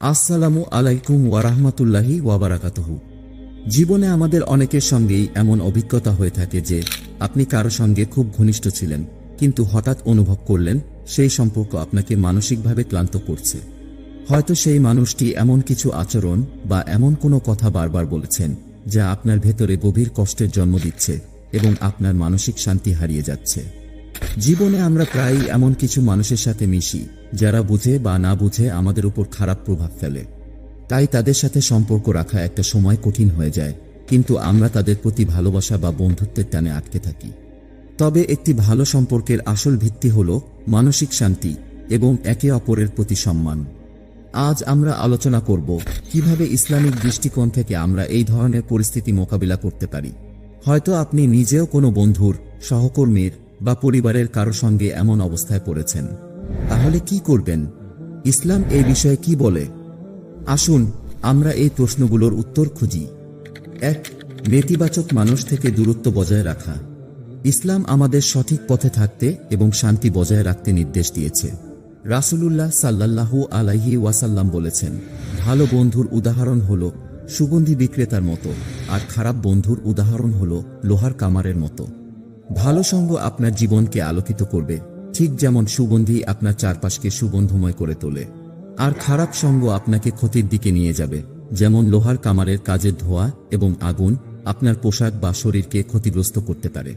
আসসালামু আলাইকুম ওয়ারাহমাতুল্লাহি ওয়াবারাকাতুহু জীবনে আমাদের অনেকের সঙ্গেই এমন অভিজ্ঞতা হয়ে থাকে যে আপনি কারও সঙ্গে খুব ঘনিষ্ঠ ছিলেন, কিন্তু হঠাৎ অনুভব করলেন সেই সম্পর্ক আপনাকে মানসিকভাবে ক্লান্ত করছে। হয়তো সেই মানুষটি এমন কিছু আচরণ বা এমন কোনো কথা বারবার বলেছেন যা আপনার ভেতরে গভীর কষ্টের জন্ম দিচ্ছে এবং আপনার মানসিক শান্তি হারিয়ে যাচ্ছে। জীবনে আমরা প্রায়ই এমন কিছু মানুষের সাথে মিশি, যারা বুঝে বা না বুঝে আমাদের উপর খারাপ প্রভাব ফেলে। তাই তাদের সাথে সম্পর্ক রাখা একটা সময় কঠিন হয়ে যায়, কিন্তু আমরা তাদের প্রতি ভালোবাসা বা বন্ধুত্বের টানে আটকে থাকি। তবে একটি ভালো সম্পর্কের আসল ভিত্তি হল মানসিক শান্তি এবং একে অপরের প্রতি সম্মান। আজ আমরা আলোচনা করব, কীভাবে ইসলামিক দৃষ্টিকোণ থেকে আমরা এই ধরনের পরিস্থিতি মোকাবিলা করতে পারি। হয়তো আপনি নিজেও কোনো বন্ধুর, সহকর্মীর বা পরিবারের কারও সঙ্গে এমন অবস্থায় পড়েছেন। তাহলে কি করবেন? ইসলাম এই বিষয়ে কি বলে? আসুন, আমরা এই প্রশ্নগুলোর উত্তর খুঁজি। এক, নেতিবাচক মানুষ থেকে দূরত্ব বজায় রাখা। ইসলাম আমাদের সঠিক পথে থাকতে এবং শান্তি বজায় রাখতে নির্দেশ দিয়েছে। রাসূলুল্লাহ সাল্লাল্লাহু আলাইহি ওয়াসাল্লাম বলেছেন, ভালো বন্ধুর উদাহরণ হল সুগন্ধি বিক্রেতার মতো, আর খারাপ বন্ধুর উদাহরণ হল লোহার কামারের মতো। ভালো সঙ্গ আপনার জীবনকে আলোকিত করবে, ঠিক যেমন সুগন্ধি আপনার চারপাশকে সুগন্ধময় করে তোলে। আর খারাপ সঙ্গ আপনাকে ক্ষতির দিকে নিয়ে যাবে, যেমন লোহার কামারের কাজের ধোয়া এবং আগুন আপনার পোশাক বা শরীরকে ক্ষতিগ্রস্ত করতে পারে।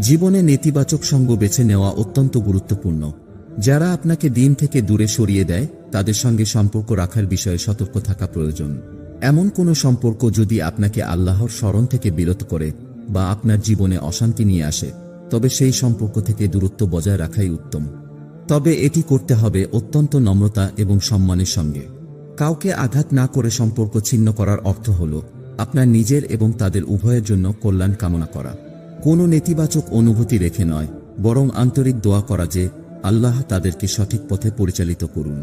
জীবনে নেতিবাচক সঙ্গ বেছে নেওয়া অত্যন্ত গুরুত্বপূর্ণ। যারা আপনাকে দিন থেকে দূরে সরিয়ে দেয়, তাদের সঙ্গে সম্পর্ক রাখার বিষয়ে সতর্ক থাকা প্রয়োজন। এমন কোনো সম্পর্ক যদি আপনাকে আল্লাহর স্মরণ থেকে বিরত করে বা আপনার জীবনে অশান্তি নিয়ে আসে, তবে সেই সম্পর্ক থেকে দূরত্ব বজায় রাখাই উত্তম। তবে এটি করতে হবে অত্যন্ত নম্রতা এবং সম্মানের সঙ্গে। কাউকে আঘাত না করে সম্পর্ক ছিন্ন করার অর্থ হল আপনার নিজের এবং তাদের উভয়ের জন্য কল্যাণ কামনা করা। কোনো নেতিবাচক অনুভূতি রেখে নয়, বরং আন্তরিক দোয়া করা যে আল্লাহ তাদেরকে সঠিক পথে পরিচালিত করুন।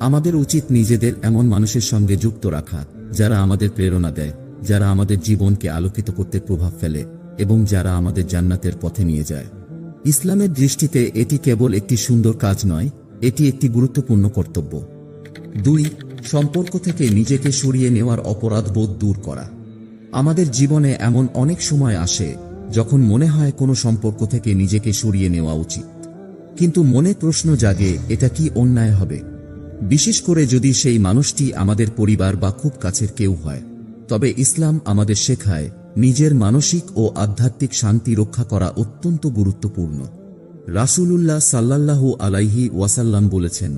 আমাদের উচিত নিজেদের এমন মানুষের সঙ্গে যুক্ত রাখা, যারা আমাদের প্রেরণা দেয়। যারা আমাদের জীবনকে আলোকিত করতে প্রভাব ফেলে এবং যারা আমাদের জান্নাতের পথে নিয়ে যায়। ইসলামের দৃষ্টিতে এটি কেবল একটি সুন্দর কাজ নয়, এটি একটি গুরুত্বপূর্ণ কর্তব্য। দুই, সম্পর্ক থেকে নিজেকে সরিয়ে নেওয়ার অপরাধ বোধ দূর করা। আমাদের জীবনে এমন অনেক সময় আসে যখন মনে হয় কোনো সম্পর্ক থেকে নিজেকে সরিয়ে নেওয়া উচিত। কিন্তু মনে প্রশ্ন জাগে, এটা কি অন্যায় হবে? বিশেষ করে যদি সেই মানুষটি আমাদের পরিবার বা খুব কাছের কেউ হয়। তবে ইসলাম আমাদের শেখায় নিজের মানসিক ও আধ্যাত্মিক শান্তি রক্ষা করা অত্যন্ত গুরুত্বপূর্ণ। রাসূলুল্লাহ সাল্লাল্লাহু আলাইহি ওয়াসাল্লাম বলেছেন,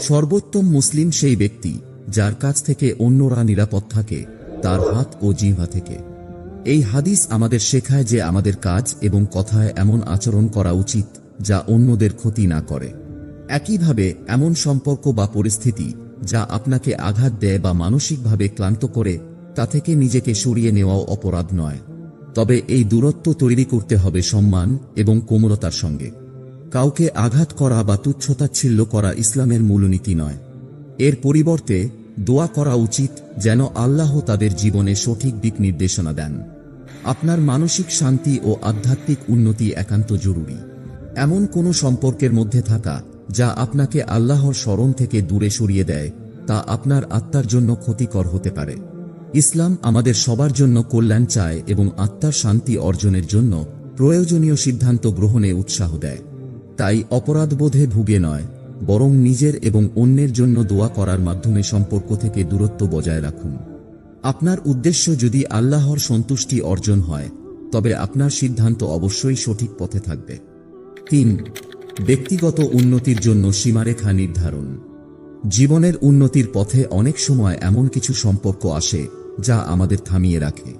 সর্বোত্তম মুসলিম সেই ব্যক্তি যার কাছ থেকে অন্যরা নিরাপদ থাকে, তার হাত ও জিহ্বা থেকে। এই হাদিস আমাদের শেখায় যে আমাদের কাজ এবং কথায় এমন আচরণ করা উচিত যা অন্যদের ক্ষতি না করে। একইভাবে এমন সম্পর্ক বা পরিস্থিতি যা আপনাকে আঘাত দেয় বা মানসিকভাবে ক্লান্ত করে তা থেকে নিজেকে সরিয়ে নেওয়াও অপরাধ নয়। তবে এই দূরত্ব তৈরি করতে হবে সম্মান এবং কোমলতার সঙ্গে। কাউকে আঘাত করা বা তুচ্ছতাচ্ছিল্য করা ইসলামের মূলনীতি নয়। এর পরিবর্তে, দোয়া করা উচিত যেন আল্লাহ তাদের জীবনে সঠিক দিক নির্দেশনা দেন। আপনার মানসিক শান্তি ও আধ্যাত্মিক উন্নতি একান্ত জরুরি। এমন কোনো সম্পর্কের মধ্যে থাকা, যা আপনাকে আল্লাহর স্মরণ থেকে দূরে সরিয়ে দেয়, তা আপনার আত্মার জন্য ক্ষতিকর হতে পারে। ইসলাম আমাদের সবার জন্য কল্যাণ চায় এবং আত্মার শান্তি অর্জনের জন্য প্রয়োজনীয় সিদ্ধান্ত গ্রহণে উৎসাহ দেয়। তাই অপরাধবোধে ভুগে নয়, বরং নিজের এবং অন্যের জন্য দোয়া করার মাধ্যমে সম্পর্ক থেকে দূরত্ব বজায় রাখুন। আপনার উদ্দেশ্য যদি আল্লাহর সন্তুষ্টি অর্জন হয়, তবে আপনার সিদ্ধান্ত অবশ্যই সঠিক পথে থাকবে। তিন, ব্যক্তিগত উন্নতির জন্য সীমারেখা নির্ধারণ। জীবনের উন্নতির পথে অনেক সময় এমন কিছু সম্পর্ক আসে যা আমাদের থামিয়ে রাখে।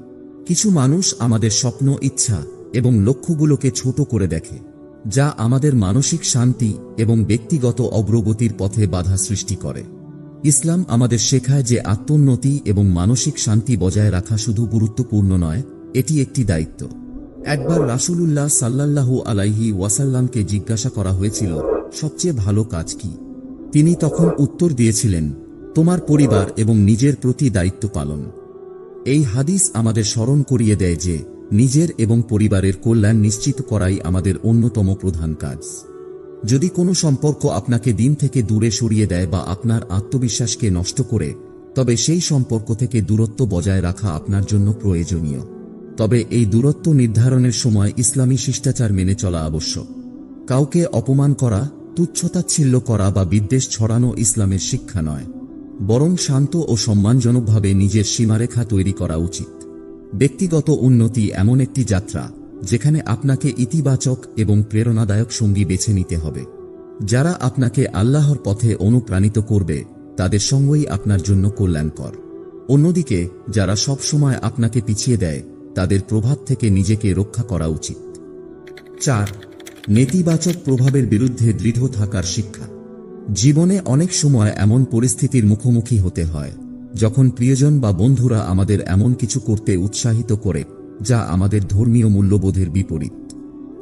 কিছু মানুষ আমাদের স্বপ্ন, ইচ্ছা এবং লক্ষ্যগুলোকে ছোট করে দেখে, যা আমাদের মানসিক শান্তি এবং ব্যক্তিগত অগ্রগতির পথে বাধা সৃষ্টি করে। ইসলাম আমাদের শেখায় যে আত্মোন্নতি এবং মানসিক শান্তি বজায় রাখা শুধু গুরুত্বপূর্ণ নয়, এটি একটি দায়িত্ব। একবার রাসূলুল্লাহ সাল্লাল্লাহু আলাইহি ওয়াসাল্লামকে জিজ্ঞাসা করা হয়েছিল, সবচেয়ে ভালো কাজ কি? তিনি তখন উত্তর দিয়েছিলেন, তোমার পরিবার এবং নিজের প্রতি দায়িত্ব পালন। এই হাদিস আমাদের স্মরণ করিয়ে দেয় যে নিজের এবং পরিবারের কল্যাণ নিশ্চিত করাই আমাদের অন্যতম প্রধান কাজ। যদি কোনো সম্পর্ক আপনাকে দিন থেকে দূরে সরিয়ে দেয় বা আপনার আত্মবিশ্বাসকে নষ্ট করে, তবে সেই সম্পর্ক থেকে দূরত্ব বজায় রাখা আপনার জন্য প্রয়োজনীয়। তবে এই দূরত্ব নির্ধারণের সময় ইসলামী শিষ্টাচার মেনে চলা আবশ্যক। কাউকে অপমান করা, তুচ্ছতাচ্ছিল্য করা বা বিদ্বেষ ছড়ানো ইসলামের শিক্ষা নয়। বরং শান্ত ও সম্মানজনকভাবে নিজের সীমারেখা তৈরি করা উচিত। ব্যক্তিগত উন্নতি এমন একটি যাত্রা, যেখানে আপনাকে ইতিবাচক এবং প্রেরণাদায়ক সঙ্গী বেছে নিতে হবে। যারা আপনাকে আল্লাহর পথে অনুপ্রাণিত করবে, তাদের সঙ্গই আপনার জন্য কল্যাণকর। অন্যদিকে, যারা সব সময় আপনাকে পিছিয়ে দেয়, তাদের প্রভাব থেকে নিজেকে রক্ষা করা উচিত। চার, নেতিবাচক প্রভাবের বিরুদ্ধে দৃঢ় থাকার শিক্ষা। জীবনে অনেক সময় এমন পরিস্থিতির মুখোমুখি হতে হয়, যখন প্রিয়জন বা বন্ধুরা আমাদের এমন কিছু করতে উৎসাহিত করে, যা আমাদের ধর্মীয় মূল্যবোধের বিপরীত।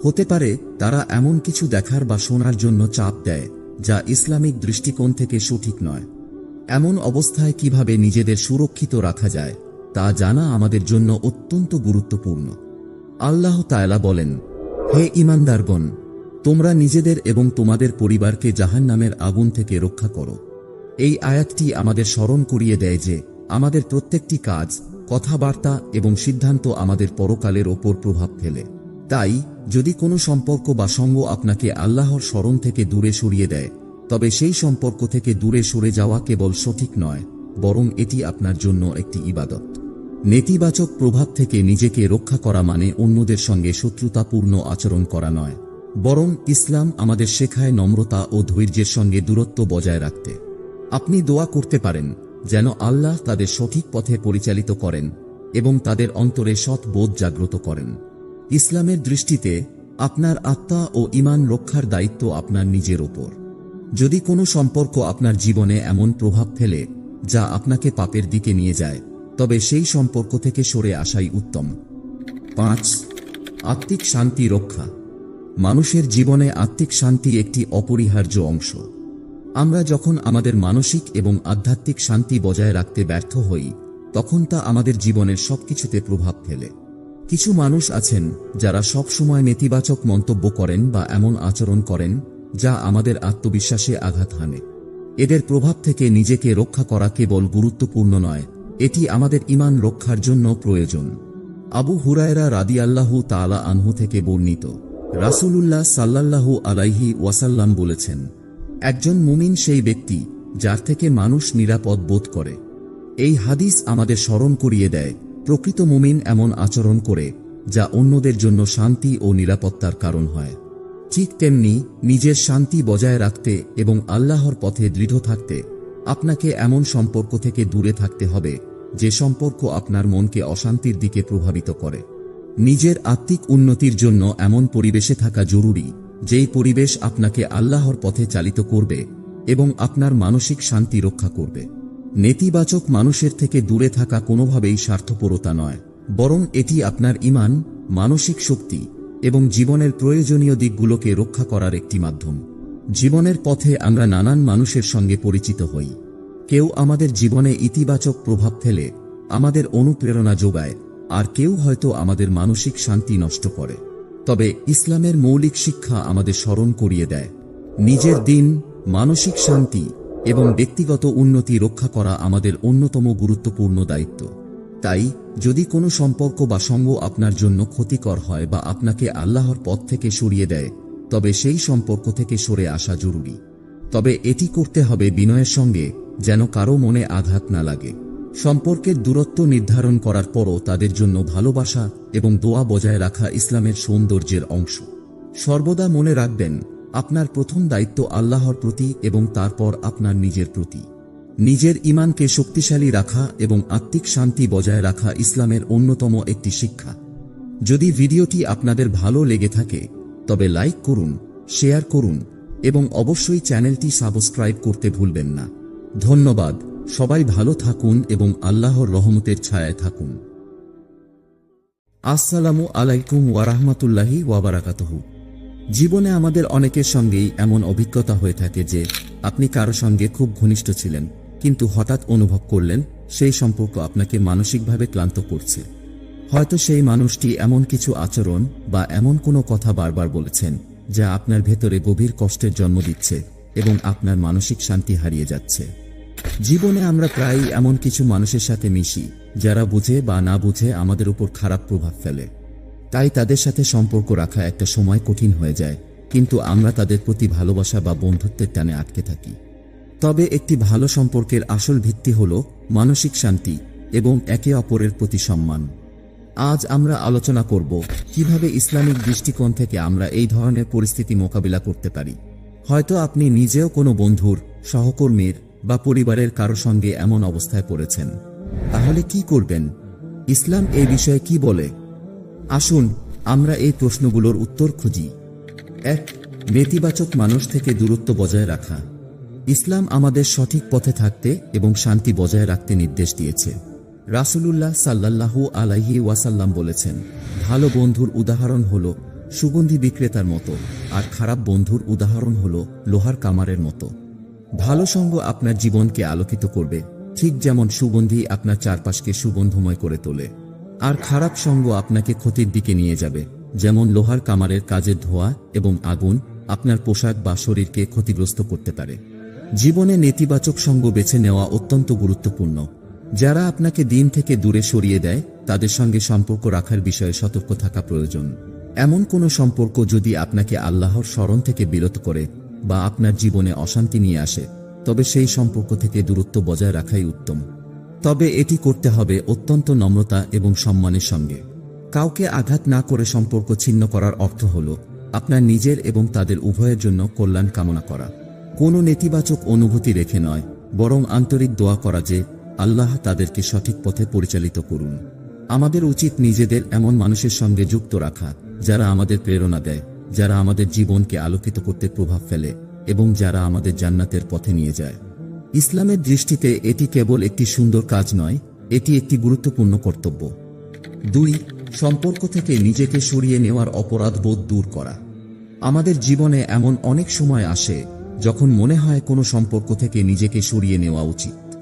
হতে পারে তারা এমন কিছু দেখার বা শোনার জন্য চাপ দেয়, যা ইসলামিক দৃষ্টিকোণ থেকে সঠিক নয়। এমন অবস্থায় কীভাবে নিজেদের সুরক্ষিত রাখা যায়, তা জানা আমাদের জন্য অত্যন্ত গুরুত্বপূর্ণ। আল্লাহ তায়লা বলেন, হে ইমানদারগণ তোমরা নিজেদের এবং তোমাদের পরিবারকে জাহান নামের আগুন থেকে রক্ষা করো। এই আয়াতটি আমাদের স্মরণ করিয়ে দেয় যে, আমাদের প্রত্যেকটি কাজ, কথাবার্তা এবং সিদ্ধান্ত আমাদের পরকালের ওপর প্রভাব ফেলে। তাই, যদি কোনো সম্পর্ক বা সঙ্গ আপনাকে আল্লাহর স্মরণ থেকে দূরে সরিয়ে দেয়, তবে সেই সম্পর্ক থেকে দূরে সরে যাওয়া কেবল সঠিক নয়, বরং এটি আপনার জন্য একটি ইবাদত। নেতিবাচক প্রভাব থেকে নিজেকে রক্ষা করা মানে অন্যদের সঙ্গে শত্রুতাপূর্ণ আচরণ করা নয়। বরং ইসলাম আমাদের শেখায় নম্রতা ও ধৈর্যের সঙ্গে দূরত্ব বজায় রাখতে। আপনি দোয়া করতে পারেন যেন আল্লাহ তাদের সঠিক পথে পরিচালিত করেন এবং তাদের অন্তরে সৎ বোধ জাগ্রত করেন। ইসলামের দৃষ্টিতে আপনার আত্মা ও ইমান রক্ষার দায়িত্ব আপনার নিজের ওপর। যদি কোনো সম্পর্ক আপনার জীবনে এমন প্রভাব ফেলে যা আপনাকে পাপের দিকে নিয়ে যায়, তবে সেই সম্পর্ক থেকে সরে আসাই উত্তম। পাঁচ, আত্মিক শান্তি রক্ষা। মানুষের জীবনে আত্মিক শান্তি একটি অপরিহার্য অংশ। আমরা যখন আমাদের মানসিক এবং আধ্যাত্মিক শান্তি বজায় রাখতে ব্যর্থ হই, তখন তা আমাদের জীবনের সবকিছুতে প্রভাব ফেলে। কিছু মানুষ আছেন যারা সব সময় নেতিবাচক মন্তব্য করেন বা এমন আচরণ করেন যা আমাদের আত্মবিশ্বাসে আঘাত হানে। এদের প্রভাব থেকে নিজেকে রক্ষা করা কেবল গুরুত্বপূর্ণ নয়, এটি আমাদের ইমান রক্ষার জন্য প্রয়োজন। আবু হুরায়রা রাদিয়াল্লাহু তালা আনহু থেকে বর্ণিত। রাসূলুল্লাহ সাল্লাল্লাহু আলাইহি ওয়াসাল্লাম বলেছেন, একজন মুমিন সেই ব্যক্তি যার থেকে মানুষ নিরাপদ বোধ করে। এই হাদিস আমাদের স্মরণ করিয়ে দেয়, প্রকৃত মুমিন এমন আচরণ করে যা অন্যদের জন্য শান্তি ও নিরাপত্তার কারণ হয়। ঠিক তেমনি নিজের শান্তি বজায় রাখতে এবং আল্লাহর পথে দৃঢ় থাকতে আপনাকে এমন সম্পর্ক থেকে দূরে থাকতে হবে যে সম্পর্ক আপনার মনকে অশান্তির দিকে প্রভাবিত করে। নিজের আত্মিক উন্নতির জন্য এমন পরিবেশে থাকা জরুরি, যেই পরিবেশ আপনাকে আল্লাহর পথে চালিত করবে এবং আপনার মানসিক শান্তি রক্ষা করবে। নেতিবাচক মানুষের থেকে দূরে থাকা কোনোভাবেই স্বার্থপরতা নয়, বরং এটি আপনার ইমান, মানসিক শক্তি এবং জীবনের প্রয়োজনীয় দিকগুলোকে রক্ষা করার একটি মাধ্যম। জীবনের পথে আমরা নানান মানুষের সঙ্গে পরিচিত হই। কেউ আমাদের জীবনে ইতিবাচক প্রভাব ফেলে, আমাদের অনুপ্রেরণা যোগায় আর কেউ হয়তো আমাদের মানসিক শান্তি নষ্ট করে। তবে ইসলামের মৌলিক শিক্ষা আমাদের স্মরণ করিয়ে দেয়। নিজের দিন, মানসিক শান্তি এবং ব্যক্তিগত উন্নতি রক্ষা করা আমাদের অন্যতম গুরুত্বপূর্ণ দায়িত্ব। তাই, যদি কোনো সম্পর্ক বা সঙ্গ আপনার জন্য ক্ষতিকর হয় বা আপনাকে আল্লাহর পথ থেকে সরিয়ে দেয়, তবে সেই সম্পর্ক থেকে সরে আসা জরুরি। তবে এটি করতে হবে বিনয়ের সঙ্গে, যেন কারও মনে আঘাত না লাগে। সম্পর্কের দূরত্ব নির্ধারণ করার পরও তাদের জন্য ভালোবাসা এবং দোয়া বজায় রাখা ইসলামের সৌন্দর্যের অংশ। সর্বদা মনে রাখবেন, আপনার প্রথম দায়িত্ব আল্লাহর প্রতি এবং তারপর আপনার নিজের প্রতি। নিজের ইমানকে শক্তিশালী রাখা এবং আত্মিক শান্তি বজায় রাখা ইসলামের অন্যতম একটি শিক্ষা। যদি ভিডিওটি আপনাদের ভালো লেগে থাকে, তবে লাইক করুন, শেয়ার করুন এবং অবশ্যই চ্যানেলটি সাবস্ক্রাইব করতে ভুলবেন না। ধন্যবাদ। সবাই ভালো থাকুন এবং আল্লাহর রহমতের ছায়ায় থাকুন। আসসালামু আলাইকুম ওয়ারাহমাতুল্লাহি ওয়াবারাকাতহু জীবনে আমাদের অনেকের সঙ্গেই এমন অভিজ্ঞতা হয়ে থাকে যে, আপনি কারও সঙ্গে খুব ঘনিষ্ঠ ছিলেন, কিন্তু হঠাৎ অনুভব করলেন সেই সম্পর্ক আপনাকে মানসিকভাবে ক্লান্ত করছে। হয়তো সেই মানুষটি এমন কিছু আচরণ বা এমন কোনো কথা বারবার বলেছেন, যা আপনার ভেতরে গভীর কষ্টের জন্ম দিচ্ছে এবং আপনার মানসিক শান্তি হারিয়ে যাচ্ছে। জীবনে আমরা প্রায়ই এমন কিছু মানুষের সাথে মিশি, যারা বুঝে বা না বুঝে আমাদের উপর খারাপ প্রভাব ফেলে। তাই তাদের সাথে সম্পর্ক রাখা একটা সময় কঠিন হয়ে যায়, কিন্তু আমরা তাদের প্রতি ভালোবাসা বা বন্ধুত্বের টানে আটকে থাকি। তবে একটি ভালো সম্পর্কের আসল ভিত্তি হল মানসিক শান্তি এবং একে অপরের প্রতি সম্মান। আজ আমরা আলোচনা করব, কীভাবে ইসলামিক দৃষ্টিকোণ থেকে আমরা এই ধরনের পরিস্থিতি মোকাবিলা করতে পারি। হয়তো আপনি নিজেও কোনো বন্ধুর, সহকর্মীর বা পরিবারের কারও সঙ্গে এমন অবস্থায় পড়েছেন, তাহলে কি করবেন? ইসলাম এই বিষয়ে কি বলে? আসুন, আমরা এই প্রশ্নগুলোর উত্তর খুঁজি। এক, নেতিবাচক মানুষ থেকে দূরত্ব বজায় রাখা। ইসলাম আমাদের সঠিক পথে থাকতে এবং শান্তি বজায় রাখতে নির্দেশ দিয়েছে। রাসূলুল্লাহ সাল্লাল্লাহু আলাইহি ওয়াসাল্লাম বলেছেন, ভালো বন্ধুর উদাহরণ হল সুগন্ধি বিক্রেতার মতো, আর খারাপ বন্ধুর উদাহরণ হল লোহার কামারের মতো। ভালো সঙ্গ আপনার জীবনকে আলোকিত করবে, ঠিক যেমন সুগন্ধি আপনার চারপাশকে সুগন্ধময় করে তোলে। আর খারাপ সঙ্গ আপনাকে ক্ষতির দিকে নিয়ে যাবে, যেমন লোহার কামারের কাজের ধোয়া এবং আগুন আপনার পোশাক বা শরীরকে ক্ষতিগ্রস্ত করতে পারে। জীবনে নেতিবাচক সঙ্গ বেছে নেওয়া অত্যন্ত গুরুত্বপূর্ণ। যারা আপনাকে দিন থেকে দূরে সরিয়ে দেয়, তাদের সঙ্গে সম্পর্ক রাখার বিষয়ে সতর্ক থাকা প্রয়োজন। এমন কোনো সম্পর্ক যদি আপনাকে আল্লাহর স্মরণ থেকে বিরত করে বা আপনার জীবনে অশান্তি নিয়ে আসে, তবে সেই সম্পর্ক থেকে দূরত্ব বজায় রাখাই উত্তম। তবে এটি করতে হবে অত্যন্ত নম্রতা এবং সম্মানের সঙ্গে। কাউকে আঘাত না করে সম্পর্ক ছিন্ন করার অর্থ হল আপনার নিজের এবং তাদের উভয়ের জন্য কল্যাণ কামনা করা। কোনো নেতিবাচক অনুভূতি রেখে নয়, বরং আন্তরিক দোয়া করা যে আল্লাহ তাদেরকে সঠিক পথে পরিচালিত করুন। আমাদের উচিত নিজেদের এমন মানুষের সঙ্গে যুক্ত রাখা, যারা আমাদের প্রেরণা দেয়। যারা আমাদের জীবনকে আলোকিত করতে প্রভাব ফেলে এবং যারা আমাদের জান্নাতের পথে নিয়ে যায়। ইসলামের দৃষ্টিতে এটি কেবল একটি সুন্দর কাজ নয়, এটি একটি গুরুত্বপূর্ণ কর্তব্য। দুই, সম্পর্ক থেকে নিজেকে সরিয়ে নেওয়ার অপরাধবোধ দূর করা। আমাদের জীবনে এমন অনেক সময় আসে যখন মনে হয় কোনো সম্পর্ক থেকে নিজেকে সরিয়ে নেওয়া উচিত।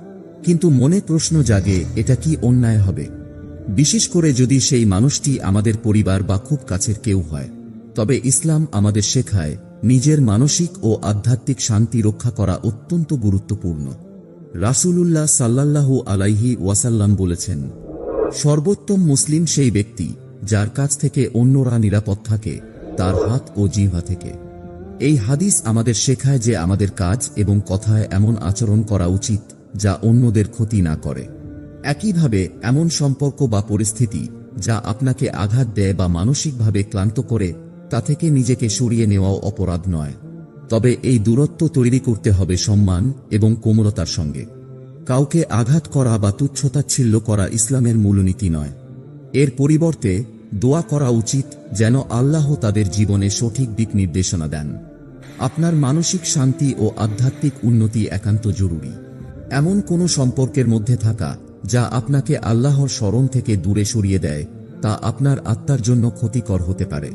কিন্তু মনে প্রশ্ন জাগে, এটা কি অন্যায় হবে? বিশেষ করে যদি সেই মানুষটি আমাদের পরিবার বা খুব কাছের কেউ হয়। তবে ইসলাম আমাদের শেখায়, নিজের মানসিক ও আধ্যাত্মিক শান্তি রক্ষা করা অত্যন্ত গুরুত্বপূর্ণ। রাসূলুল্লাহ সাল্লাল্লাহু আলাইহি ওয়াসাল্লাম বলেছেন, সর্বোত্তম মুসলিম সেই ব্যক্তি যার কাছ থেকে অন্যরা নিরাপদ থাকে, তার হাত ও জিহ্বা থেকে। এই হাদিস আমাদের শেখায় যে আমাদের কাজ এবং কথায় এমন আচরণ করা উচিত যা অন্যদের ক্ষতি না করে। একইভাবে এমন সম্পর্ক বা পরিস্থিতি যা আপনাকে আঘাত দেয় বা মানসিকভাবে ক্লান্ত করে তা থেকে নিজেকে সরিয়ে নেওয়াও অপরাধ নয়। তবে এই দূরত্ব তৈরি করতে হবে সম্মান এবং কোমলতার সঙ্গে। কাউকে আঘাত করা বা তুচ্ছতাচ্ছিল্য করা ইসলামের মূলনীতি নয়। এর পরিবর্তে দোয়া করা উচিত যেন আল্লাহ তাদের জীবনে সঠিক দিক নির্দেশনা দেন। আপনার মানসিক শান্তি ও আধ্যাত্মিক উন্নতি একান্ত জরুরি। এমন কোনো সম্পর্কের মধ্যে থাকা যা আপনাকে আল্লাহর স্মরণ থেকে দূরে সরিয়ে দেয়, তা আপনার আত্মার জন্য ক্ষতিকর হতে পারে।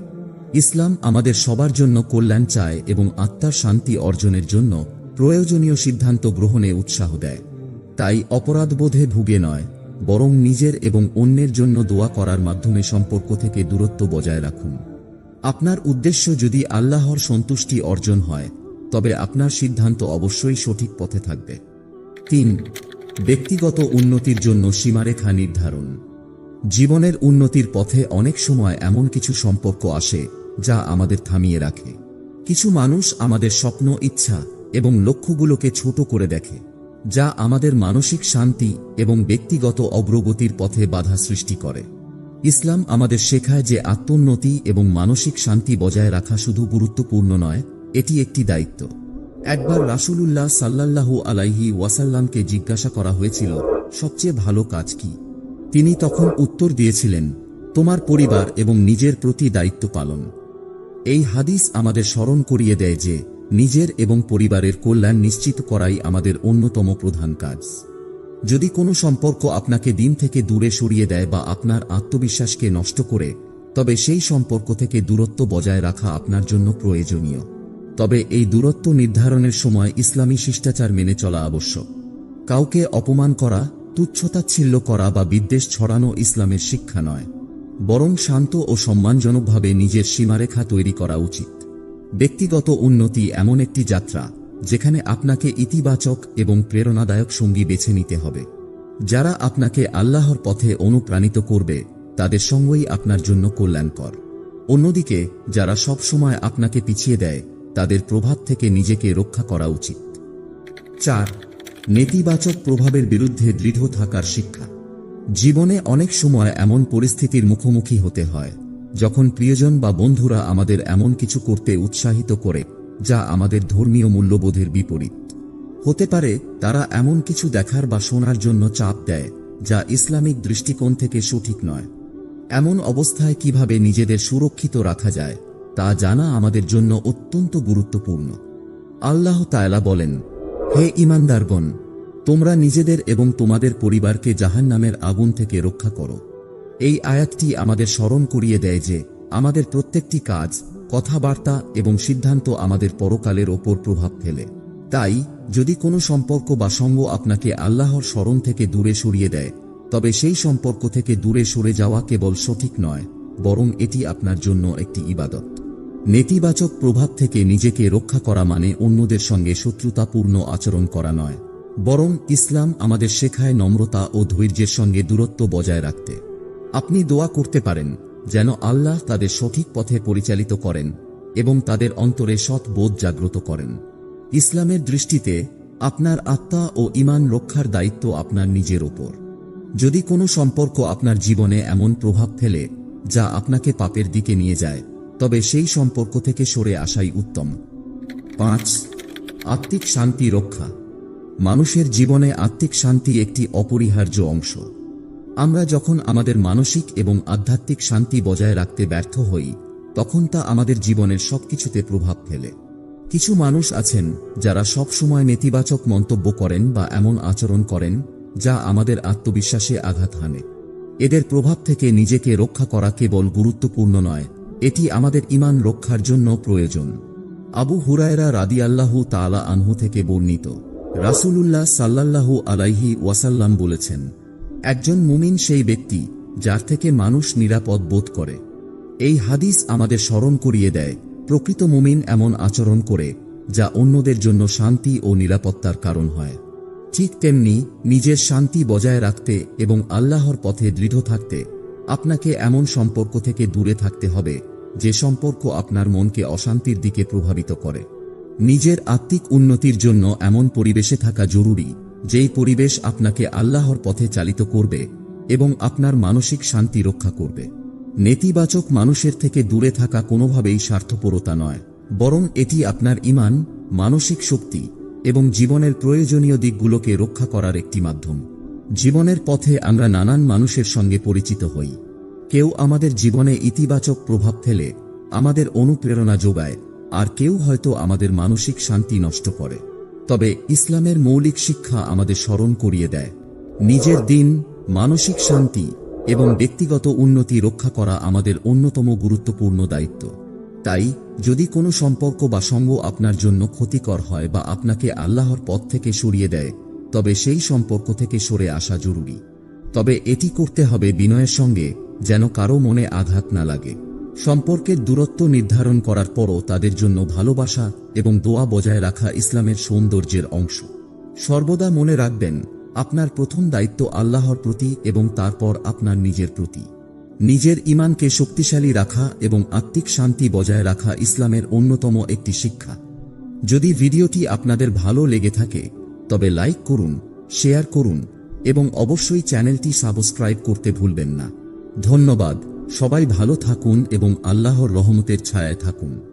ইসলাম আমাদের সবার জন্য কল্যাণ চায় এবং আত্মার শান্তি অর্জনের জন্য প্রয়োজনীয় সিদ্ধান্ত গ্রহণে উৎসাহ দেয়। তাই অপরাধবোধে ভুগে নয়, বরং নিজের এবং অন্যের জন্য দোয়া করার মাধ্যমে সম্পর্ক থেকে দূরত্ব বজায় রাখুন। আপনার উদ্দেশ্য যদি আল্লাহর সন্তুষ্টি অর্জন হয়, তবে আপনার সিদ্ধান্ত অবশ্যই সঠিক পথে থাকবে। তিন, ব্যক্তিগত উন্নতির জন্য সীমারেখা নির্ধারণ। জীবনের উন্নতির পথে অনেক সময় এমন কিছু সম্পর্ক আসে যা আমাদের থামিয়ে রাখে। কিছু মানুষ আমাদের স্বপ্ন, ইচ্ছা এবং লক্ষ্যগুলোকে ছোট করে দেখে, যা আমাদের মানসিক শান্তি এবং ব্যক্তিগত অগ্রগতির পথে বাধা সৃষ্টি করে। ইসলাম আমাদের শেখায় যে আত্মোন্নতি এবং মানসিক শান্তি বজায় রাখা শুধু গুরুত্বপূর্ণ নয়, এটি একটি দায়িত্ব। একবার রাসূলুল্লাহ সাল্লাল্লাহু আলাইহি ওয়াসাল্লামকে জিজ্ঞাসা করা হয়েছিল, সবচেয়ে ভালো কাজ কি? তিনি তখন উত্তর দিয়েছিলেন, তোমার পরিবার এবং নিজের প্রতি দায়িত্ব পালন। এই হাদিস আমাদের স্মরণ করিয়ে দেয় যে, নিজের এবং পরিবারের কল্যাণ নিশ্চিত করাই আমাদের অন্যতম প্রধান কাজ। যদি কোনো সম্পর্ক আপনাকে দিন থেকে দূরে সরিয়ে দেয় বা আপনার আত্মবিশ্বাসকে নষ্ট করে, তবে সেই সম্পর্ক থেকে দূরত্ব বজায় রাখা আপনার জন্য প্রয়োজনীয়। তবে এই দূরত্ব নির্ধারণের সময় ইসলামী শিষ্টাচার মেনে চলা আবশ্যক। কাউকে অপমান করা, তুচ্ছতাচ্ছিল্য করা বা বিদ্বেষ ছড়ানো ইসলামের শিক্ষা নয়। বরং শান্ত ও সম্মানজনকভাবে নিজের সীমারেখা তৈরি করা উচিত। ব্যক্তিগত উন্নতি এমন একটি যাত্রা, যেখানে আপনাকে ইতিবাচক এবং প্রেরণাদায়ক সঙ্গী বেছে নিতে হবে। যারা আপনাকে আল্লাহর পথে অনুপ্রাণিত করবে, তাদের সঙ্গই আপনার জন্য কল্যাণকর। অন্যদিকে, যারা সব সময় আপনাকে পিছিয়ে দেয়, তাদের প্রভাব থেকে নিজেকে রক্ষা করা উচিত। চার, নেতিবাচক প্রভাবের বিরুদ্ধে দৃঢ় থাকার শিক্ষা। জীবনে অনেক সময় এমন পরিস্থিতির মুখোমুখি হতে হয়, যখন প্রিয়জন বা বন্ধুরা আমাদের এমন কিছু করতে উৎসাহিত করে, যা আমাদের ধর্মীয় মূল্যবোধের বিপরীত। হতে পারে তারা এমন কিছু দেখার বা শোনার জন্য চাপ দেয়, যা ইসলামিক দৃষ্টিকোণ থেকে সঠিক নয়। এমন অবস্থায় কীভাবে নিজেদের সুরক্ষিত রাখা যায়, তা জানা আমাদের জন্য অত্যন্ত গুরুত্বপূর্ণ। আল্লাহ তায়লা বলেন, হে ইমানদারগণ তোমরা নিজেদের এবং তোমাদের পরিবারকে জাহান্নামের আগুন থেকে রক্ষা করো। এই আয়াতটি আমাদের স্মরণ করিয়ে দেয় যে, আমাদের প্রত্যেকটি কাজ, কথাবার্তা এবং সিদ্ধান্ত আমাদের পরকালের ওপর প্রভাব ফেলে। তাই, যদি কোনো সম্পর্ক বা সঙ্গ আপনাকে আল্লাহর স্মরণ থেকে দূরে সরিয়ে দেয়, তবে সেই সম্পর্ক থেকে দূরে সরে যাওয়া কেবল সঠিক নয়, বরং এটি আপনার জন্য একটি ইবাদত। নেতিবাচক প্রভাব থেকে নিজেকে রক্ষা করা মানে অন্যদের সঙ্গে শত্রুতাপূর্ণ আচরণ করা নয়। বরং ইসলাম আমাদের শেখায় নম্রতা ও ধৈর্যের সঙ্গে দূরত্ব বজায় রাখতে। আপনি দোয়া করতে পারেন, যেন আল্লাহ তাদের সঠিক পথে পরিচালিত করেন এবং তাদের অন্তরে সৎ বোধ জাগ্রত করেন। ইসলামের দৃষ্টিতে আপনার আত্মা ও ইমান রক্ষার দায়িত্ব আপনার নিজের ওপর। যদি কোনো সম্পর্ক আপনার জীবনে এমন প্রভাব ফেলে, যা আপনাকে পাপের দিকে নিয়ে যায়, তবে সেই সম্পর্ক থেকে সরে আসাই উত্তম। পাঁচ, আত্মিক শান্তি রক্ষা। মানুষের জীবনে আত্মিক শান্তি একটি অপরিহার্য অংশ। আমরা যখন আমাদের মানসিক এবং আধ্যাত্মিক শান্তি বজায় রাখতে ব্যর্থ হই, তখন তা আমাদের জীবনের সবকিছুতে প্রভাব ফেলে। কিছু মানুষ আছেন যারা সব সময় নেতিবাচক মন্তব্য করেন বা এমন আচরণ করেন যা আমাদের আত্মবিশ্বাসে আঘাত হানে। এদের প্রভাব থেকে নিজেকে রক্ষা করা কেবল গুরুত্বপূর্ণ নয়, এটি আমাদের ইমান রক্ষার জন্য প্রয়োজন। আবু হুরায়রা রাদিয়াল্লাহু তালা আনহু থেকে বর্ণিত। রাসূলুল্লাহ সাল্লাল্লাহু আলাইহি ওয়াসাল্লাম বলেছেন, একজন মুমিন সেই ব্যক্তি যার থেকে মানুষ নিরাপদ বোধ করে। এই হাদিস আমাদের স্মরণ করিয়ে দেয়, প্রকৃত মুমিন এমন আচরণ করে যা অন্যদের জন্য শান্তি ও নিরাপত্তার কারণ হয়। ঠিক তেমনি নিজের শান্তি বজায় রাখতে এবং আল্লাহর পথে দৃঢ় থাকতে আপনাকে এমন সম্পর্ক থেকে দূরে থাকতে হবে যে সম্পর্ক আপনার মনকে অশান্তির দিকে প্রভাবিত করে। নিজের আত্মিক উন্নতির জন্য এমন পরিবেশে থাকা জরুরি, যেই পরিবেশ আপনাকে আল্লাহর পথে চালিত করবে এবং আপনার মানসিক শান্তি রক্ষা করবে। নেতিবাচক মানুষের থেকে দূরে থাকা কোনোভাবেই স্বার্থপরতা নয়, বরং এটি আপনার ইমান, মানসিক শক্তি এবং জীবনের প্রয়োজনীয় দিকগুলোকে রক্ষা করার একটি মাধ্যম। জীবনের পথে আমরা নানান মানুষের সঙ্গে পরিচিত হই। কেউ আমাদের জীবনে ইতিবাচক প্রভাব ফেলে, আমাদের অনুপ্রেরণা যোগায় আর কেউ হয়তো আমাদের মানসিক শান্তি নষ্ট করে। তবে ইসলামের মৌলিক শিক্ষা আমাদের স্মরণ করিয়ে দেয়। নিজের দিন, মানসিক শান্তি এবং ব্যক্তিগত উন্নতি রক্ষা করা আমাদের অন্যতম গুরুত্বপূর্ণ দায়িত্ব। তাই, যদি কোনো সম্পর্ক বা সঙ্গ আপনার জন্য ক্ষতিকর হয় বা আপনাকে আল্লাহর পথ থেকে সরিয়ে দেয়, তবে সেই সম্পর্ক থেকে সরে আসা জরুরি। তবে এটি করতে হবে বিনয়ের সঙ্গে, যেন কারও মনে আঘাত না লাগে। সম্পর্কের দূরত্ব নির্ধারণ করার পরও তাদের জন্য ভালোবাসা এবং দোয়া বজায় রাখা ইসলামের সৌন্দর্যের অংশ। সর্বদা মনে রাখবেন, আপনার প্রথম দায়িত্ব আল্লাহর প্রতি এবং তারপর আপনার নিজের প্রতি। নিজের ইমানকে শক্তিশালী রাখা এবং আত্মিক শান্তি বজায় রাখা ইসলামের অন্যতম একটি শিক্ষা। যদি ভিডিওটি আপনাদের ভালো লেগে থাকে, তবে লাইক করুন, শেয়ার করুন এবং অবশ্যই চ্যানেলটি সাবস্ক্রাইব করতে ভুলবেন না। ধন্যবাদ। সবাই ভালো থাকুন এবং আল্লাহর রহমতের ছায়ায় থাকুন।